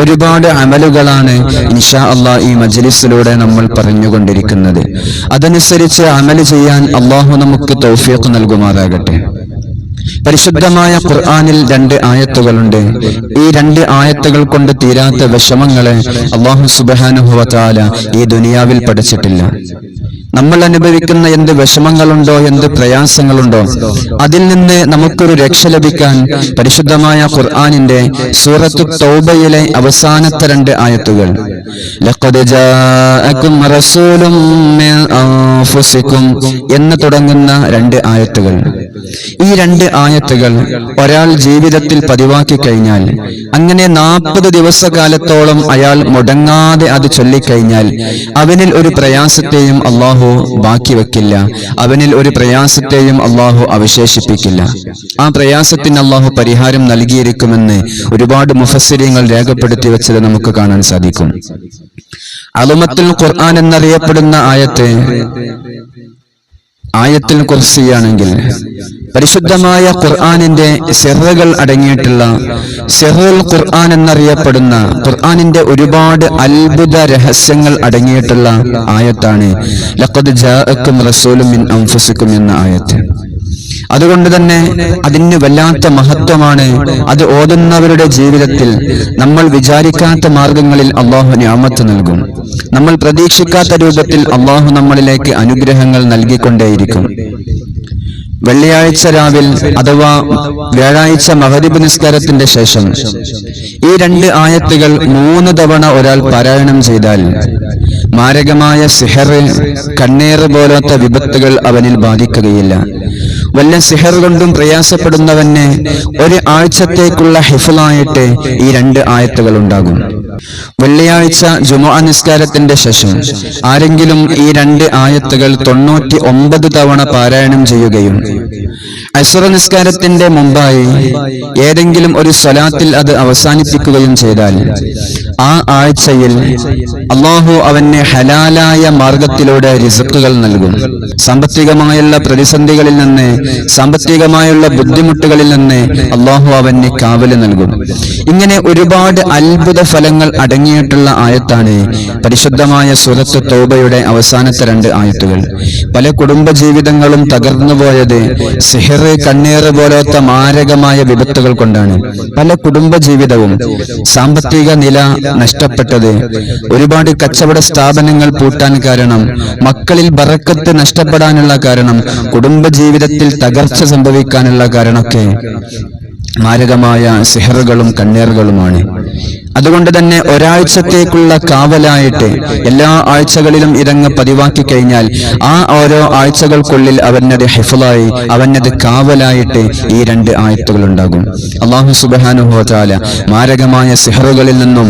ഒരുപാട് അമലുകളാണ് ഇൻഷാ അള്ളാ ഈ മജലിസിലൂടെ നമ്മൾ പറഞ്ഞുകൊണ്ടിരിക്കുന്നത്. അതനുസരിച്ച് അമൽ ചെയ്യാൻ അള്ളാഹു നമുക്ക് തൗഫീഖ് നൽകുമാറാകട്ടെ. പരിശുദ്ധമായ ഖുർആാനിൽ രണ്ട് ആയത്തുകളുണ്ട്. ഈ രണ്ട് ആയത്തുകൾ കൊണ്ട് തീരാത്ത വിഷമങ്ങളെ അള്ളാഹു സുബാനുഭവത്താല ഈ ദുനിയാവിൽ പഠിച്ചിട്ടില്ല. നമ്മൾ അനുഭവിക്കുന്ന എന്ത് വിഷമങ്ങളുണ്ടോ എന്ത് പ്രയാസങ്ങളുണ്ടോ അതിൽ നിന്ന് നമുക്കൊരു രക്ഷ ലഭിക്കാൻ പരിശുദ്ധമായ ഖുർആാനിന്റെ സൂറത്തു തൗബയിലെ അവസാനത്തെ രണ്ട് ആയത്തുകൾ. എന്ന് തുടങ്ങുന്ന രണ്ട് ആയത്തുകൾ. ഈ രണ്ട് ആയത്തുകൾ ഒരാൾ ജീവിതത്തിൽ പതിവാക്കി കഴിഞ്ഞാൽ അങ്ങനെ നാൽപ്പത് ദിവസകാലത്തോളം അയാൾ മുടങ്ങാതെ അത് ചൊല്ലിക്കഴിഞ്ഞാൽ അവനിൽ ഒരു പ്രയാസത്തെയും അള്ളാഹു ബാക്കി വെക്കില്ല. അവനിൽ ഒരു പ്രയാസത്തെയും അള്ളാഹു അവശേഷിപ്പിക്കില്ല. ആ പ്രയാസത്തിന് അള്ളാഹു പരിഹാരം നൽകിയിരിക്കുമെന്ന് ഒരുപാട് മുഹസര്യങ്ങൾ രേഖപ്പെടുത്തി വെച്ചത് നമുക്ക് കാണാൻ സാധിക്കും. അലുമത്തുൽ ഖുർആൻ എന്നറിയപ്പെടുന്ന ആയത്തെ ആയത്തിൽ കുറിച്ചാണെങ്കിൽ പരിശുദ്ധമായ ഖുർആാനിന്റെ സെറുകൾ അടങ്ങിയിട്ടുള്ള സെറുൽ ഖുർആൻ എന്നറിയപ്പെടുന്ന ഖുർആാനിന്റെ ഒരുപാട് അത്ഭുത രഹസ്യങ്ങൾ അടങ്ങിയിട്ടുള്ള ആയത്താണ് ലഖദ് ജാഅക്കും റസൂലും മിൻ എന്ന ആയത്ത്. അതുകൊണ്ട് തന്നെ അതിന് വല്ലാത്ത മഹത്വമാണ് അത് ഓതുന്നവരുടെ ജീവിതത്തിൽ നമ്മൾ വിചാരിക്കാത്ത മാർഗങ്ങളിൽ അള്ളാഹു ഞാമത്ത് നൽകും. നമ്മൾ പ്രതീക്ഷിക്കാത്ത രൂപത്തിൽ അള്ളാഹു നമ്മളിലേക്ക് അനുഗ്രഹങ്ങൾ നൽകിക്കൊണ്ടേയിരിക്കും. വെള്ളിയാഴ്ച രാവിൽ അഥവാ വ്യാഴാഴ്ച മഹരിബ് നിസ്കാരത്തിന്റെ ശേഷം ഈ രണ്ട് ആയത്തുകൾ മൂന്ന് തവണ ഒരാൾ പാരായണം ചെയ്താൽ മാരകമായ സിഹർ കണ്ണേർ പോലത്തെ വിപത്തുകൾ അവനിൽ ബാധിക്കുകയില്ല. വല്ല സിഹർ കൊണ്ടും പ്രയാസപ്പെടുന്നവന് ഒരു ആഴ്ചത്തേക്കുള്ള ഹിഫലായിട്ട് ഈ രണ്ട് ആയത്തുകൾ ഉണ്ടാകും. വെള്ളിയാഴ്ച ജുമുഅ നിസ്കാരത്തിന്റെ ശേഷം ആരെങ്കിലും ഈ രണ്ട് ആയത്തുകൾ തൊണ്ണൂറ്റി ഒമ്പത് തവണ പാരായണം ചെയ്യുകയും അസുറ നിസ്കാരത്തിന്റെ മുമ്പായി ഏതെങ്കിലും ഒരു സ്വലാത്തിൽ അത് അവസാനിപ്പിക്കുകയും ചെയ്താൽ ആ ആഴ്ചയിൽ അള്ളാഹു അവന് ഹലാലായ മാർഗത്തിലൂടെ റിസക്കുകൾ നൽകും. സാമ്പത്തികമായുള്ള പ്രതിസന്ധികളിൽ നിന്ന് സാമ്പത്തികമായുള്ള ബുദ്ധിമുട്ടുകളിൽ നിന്ന് അള്ളാഹു അവന് കാവൽ നൽകും. ഇങ്ങനെ ഒരുപാട് അത്ഭുത ഫലങ്ങൾ അടങ്ങിയിട്ടുള്ള ആയത്താണ് പരിശുദ്ധമായ സുരത്ത് തോബയുടെ അവസാനത്തെ രണ്ട് ആയത്തുകൾ. പല കുടുംബ ജീവിതങ്ങളും തകർന്നുപോയത് സിഹർ കണ്ണീർ പോലത്തെ മാരകമായ വിപത്തുകൾ കൊണ്ടാണ്. പല കുടുംബ ജീവിതവും സാമ്പത്തിക നില നഷ്ടപ്പെട്ടത് ഒരുപാട് കച്ചവട സ്ഥാപനങ്ങൾ പൂട്ടാൻ കാരണം മക്കളിൽ ബറക്കത്ത് നഷ്ടപ്പെടാനുള്ള കാരണം കുടുംബ ജീവിതത്തിൽ തകർച്ച സംഭവിക്കാനുള്ള കാരണമൊക്കെ മാരകമായ സിഹറുകളും കണ്ണേറുകളുമാണ്. അതുകൊണ്ട് തന്നെ ഒരാഴ്ചത്തേക്കുള്ള കാവലായിട്ട് എല്ലാ ആഴ്ചകളിലും ഇതങ്ങ് പതിവാക്കി കഴിഞ്ഞാൽ ആ ഓരോ ആഴ്ചകൾക്കുള്ളിൽ അവനത് ഹെഫലായി അവനത് കാവലായിട്ട് ഈ രണ്ട് ആയത്തുകൾ ഉണ്ടാകും അള്ളാഹു സുബാനുഹോചാല മാരകമായ സിഹറുകളിൽ നിന്നും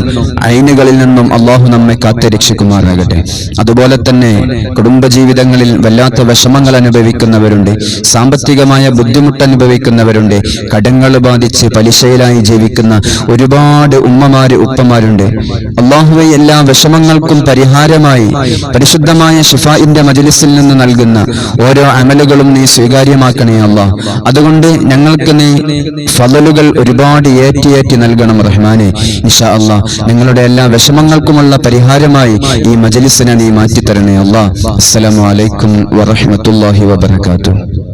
ഐനുകളിൽ നിന്നും അള്ളാഹു നമ്മെ കാത്തുരക്ഷിക്കുമാറാകട്ടെ അതുപോലെ തന്നെ കുടുംബജീവിതങ്ങളിൽ വല്ലാത്ത വിഷമങ്ങൾ അനുഭവിക്കുന്നവരുണ്ട് സാമ്പത്തികമായ ബുദ്ധിമുട്ട് അനുഭവിക്കുന്നവരുണ്ട് കടങ്ങൾ ബാധിച്ച് പലിശയിലായി ജീവിക്കുന്ന ഒരുപാട് ഉമ്മമാര് ഉപ്പമാരുണ്ട് അള്ളാഹുവെ എല്ലാ വിഷമങ്ങൾക്കും പരിഹാരമായി പരിശുദ്ധമായ ഷിഫായിന്റെ മജലിസിൽ നിന്ന് നൽകുന്ന ഓരോ അമലുകളും നീ സ്വീകാര്യമാക്കണേ അള്ളാ. അതുകൊണ്ട് ഞങ്ങൾക്ക് നീ ഫലലുകൾ ഒരുപാട് ഏറ്റിയേറ്റി നൽകണം റഹ്മാനെ. ഇൻഷാ അള്ളാ നിങ്ങളുടെ എല്ലാ വിഷമങ്ങൾക്കുമുള്ള പരിഹാരമായി ഈ മജലിസിനെ നീ മാറ്റിത്തരണേ അള്ളാ. അസ്സലാമു അലൈക്കും വറഹ്മത്തുള്ളാഹി വബറകാതുഹു.